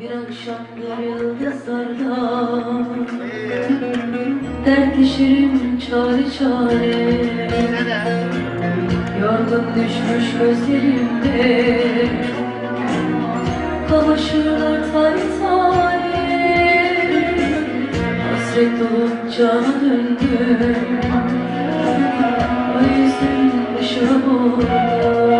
Bir akşam bir yıldızlarda Dertleşirim çare çare. Yorgun düşmüş gözlerimde Kavuşurlar tane tane Hasret olup cana döndüm O yüzden ışığı vurdum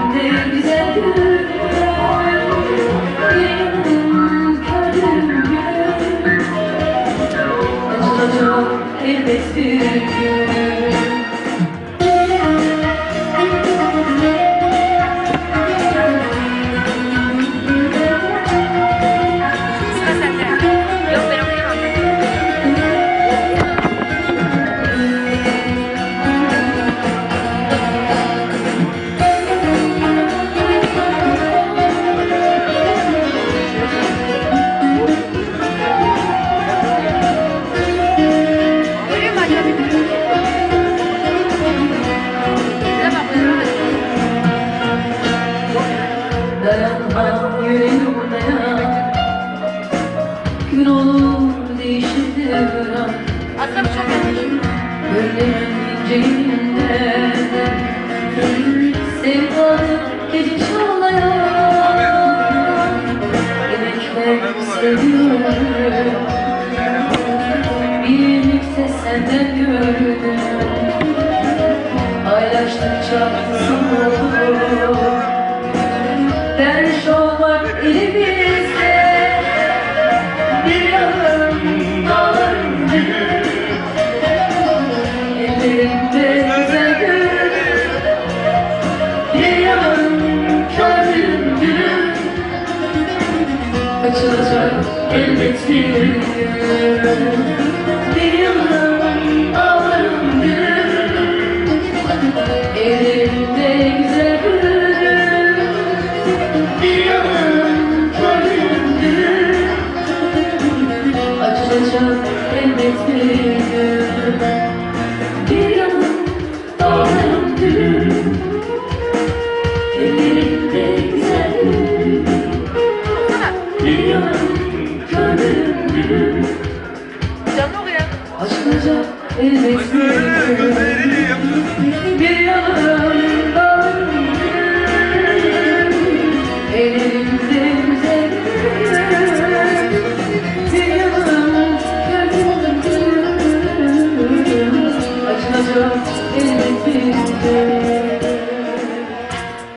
gece çağlayan Yemekler seviyorum Birlikte senden gördüm Paylaştıkça soğuk Açılacak elbet bir gün Bir yanım dağlarım gül Ellerimde güzel Bir Açılacak elbet bir gün. Bir yanım dağlarım gül Ellerimde güzel gül Bir yanım gül Canlı oluyor. Açılacak elbet